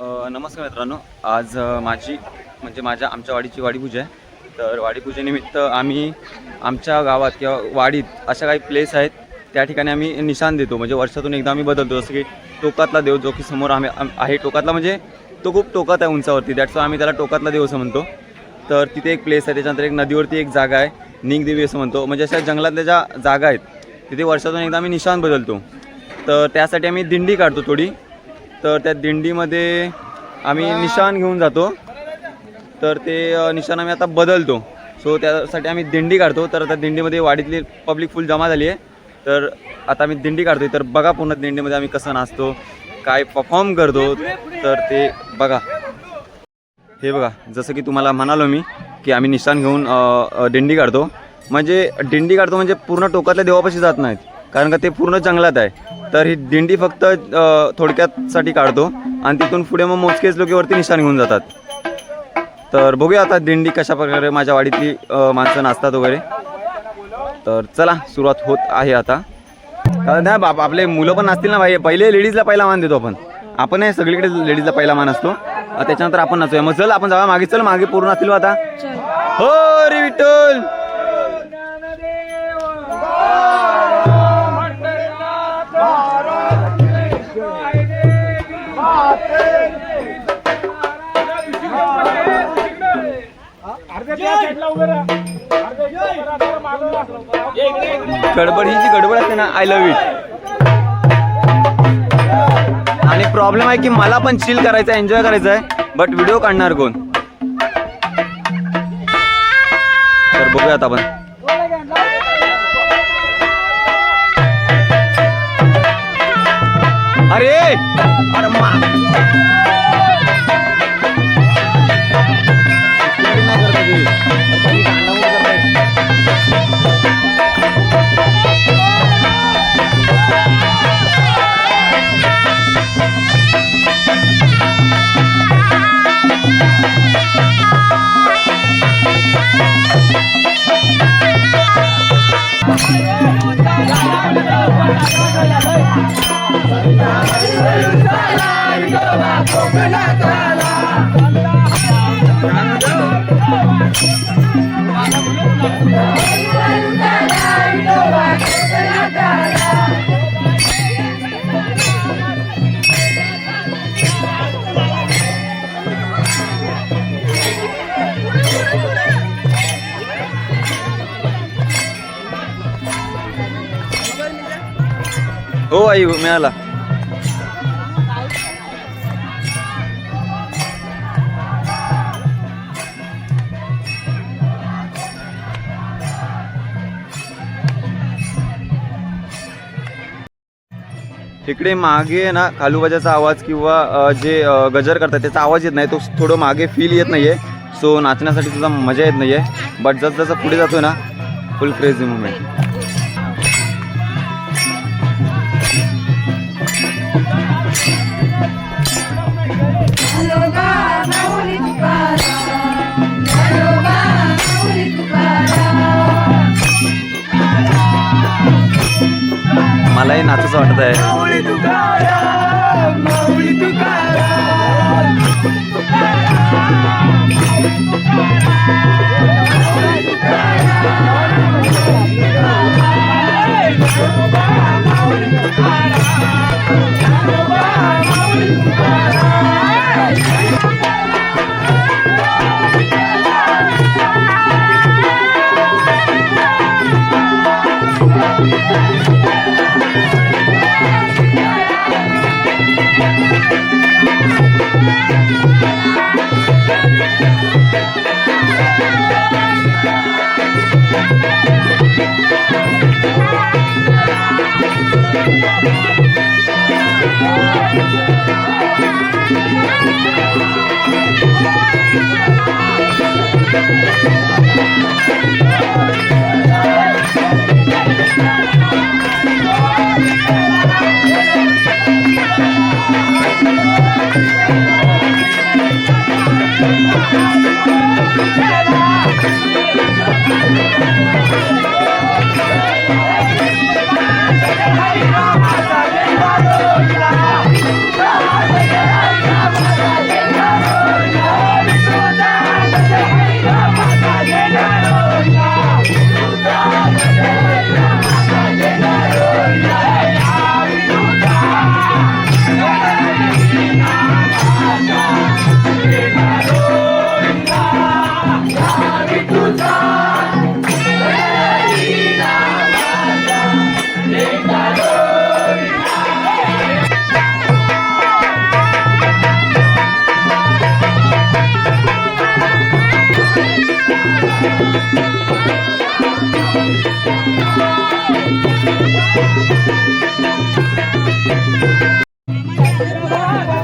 नमस्कार मित्रांनो. आज माझी म्हणजे माझ्या आमच्या वाडीची वाडीपूजा आहे. तर वाडीपूजेनिमित्त आम्ही आमच्या गावात किंवा वाडीत अशा काही प्लेस आहेत. त्या ठिकाणी आम्ही निशाण देतो. म्हणजे वर्षातून एकदा आम्ही बदलतो. जसं की टोकातला देव जो की समोर आम्ही आहे. टोकातला म्हणजे तो खूप टोकात आहे उंचावरती. दॅट्स आम्ही त्याला टोकातला देव असं म्हणतो. तर तिथे एक प्लेस आहे. त्याच्यानंतर एक नदीवरती एक जागा आहे. निंगदेवी असं म्हणतो. म्हणजे अशा जंगलातल्या ज्या जागा आहेत तिथे वर्षातून एकदा आम्ही निशाण बदलतो. तर त्यासाठी आम्ही दिंडी काढतो थोडी. तर त्या दिंडीमध्ये आम्ही निशाण घेऊन जातो. तर ते निशाण आम्ही आता बदलतो. सो त्यासाठी आम्ही दिंडी काढतो. तर आता दिंडीमध्ये वाडीतली पब्लिक फुल जमा झाली आहे. तर आता आम्ही दिंडी काढतोय. तर बघा पूर्ण दिंडीमध्ये आम्ही कसं नाचतो काय परफॉर्म करतो. तर ते बघा. हे बघा जसं की तुम्हाला म्हणालो मी की आम्ही निशाण घेऊन दिंडी काढतो. म्हणजे दिंडी काढतो म्हणजे पूर्ण टोकातल्या देवापाशी जात नाहीत. कारण का ते पूर्ण जंगलात आहे. तर ही दिंडी फक्त थोडक्यातसाठी काढतो. आणि तिथून पुढे मग मोजकेच लोकेवरती निशाण घेऊन जातात. तर बघूया आता दिंडी कशा प्रकारे माझ्या वाडीतली माणसं नाचतात वगैरे. तर चला सुरुवात होत आहे आता. कारण नाही बाप आपले मुलं पण नाचतील ना भाई. पहिले लेडीजला पहिला मान देतो आपण. आपण आहे सगळीकडे लेडीजला पहिला मान असतो त्याच्यानंतर आपण नाचूया. मग चल आपण जाऊया मागे. चल मागे पूर्ण असतील आता. हो रे विठ्ठल! गडबड ही जी गडबड असते ना आय लव्ह इट आणि प्रॉब्लेम आहे की मला पण चिल करायचं आहे एन्जॉय करायचं आहे बट व्हिडिओ काढणार कोण? तर बघूयात आपण. अरे! अरे मा हो आई मिळाला इकडे मागे ना खालूबाजाचा आवाज किंवा जे गजर करतात त्याचा आवाज येत नाही. तो थोडं मागे फील येत नाहीये. सो नाचण्यासाठी तुझा मजा येत नाहीये. बट जसं जसं पुढे जातोय ना फुल क्रेझी मुवमेंट मलाही नाचूचं वाटत आहे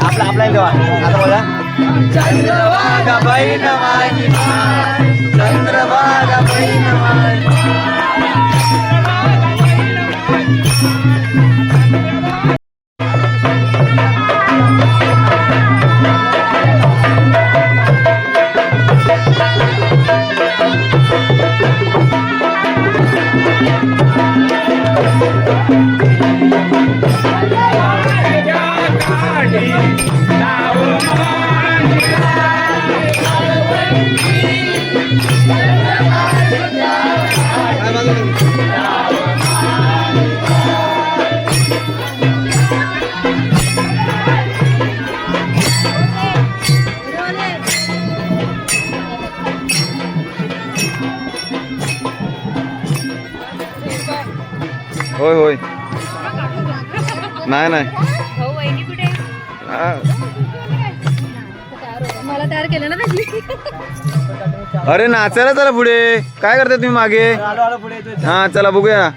आपला आपला देवा आता बघा चंद्रभागा बहीण माझी चंद्रभागा बहीण माझी होय होय. नाही नाही. भाऊ वहिनी कुठे हा. मला तयार केलं ना अरे नाचायला चला पुढे. काय करता तुम्ही मागे? हा चला बघूया.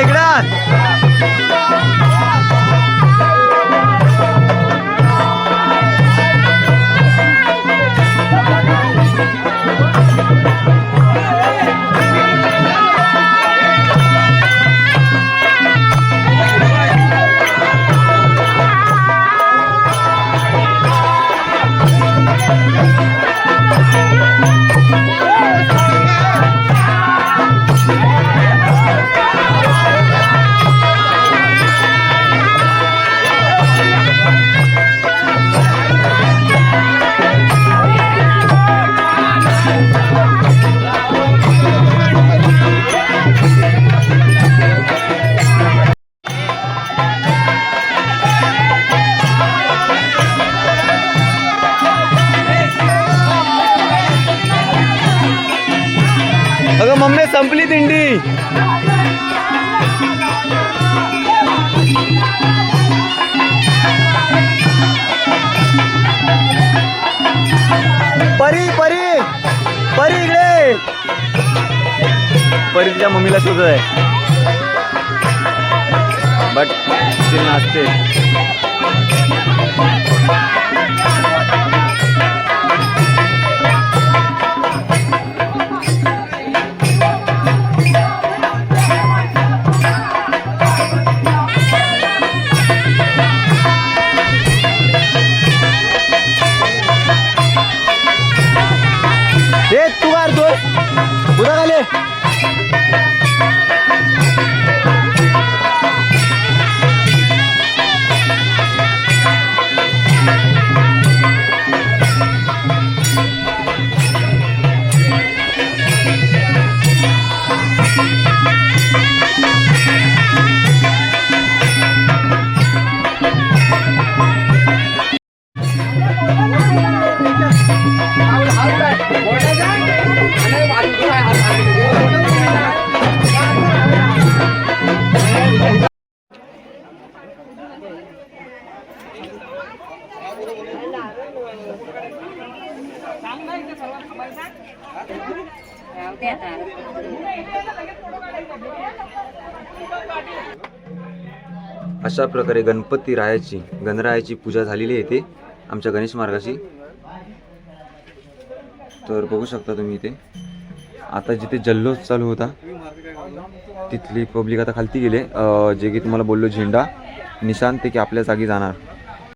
इकडं अगं मम्मी संपली दिंडी. परी परी परी इकडे. परी तिच्या मम्मीला शोधत आहे बट ती नाचते. अशा प्रकारे गणपती रायाची गणरायाची पूजा झालेली आहे इथे आमच्या गणेश मार्गाची. तर बघू शकता तुम्ही इथे. आता जिथे जल्लोष चालू होता तिथली पब्लिक आता खालती गेले. जे की तुम्हाला बोललो झेंडा. निशांत ते की आपल्या जागी जाणार.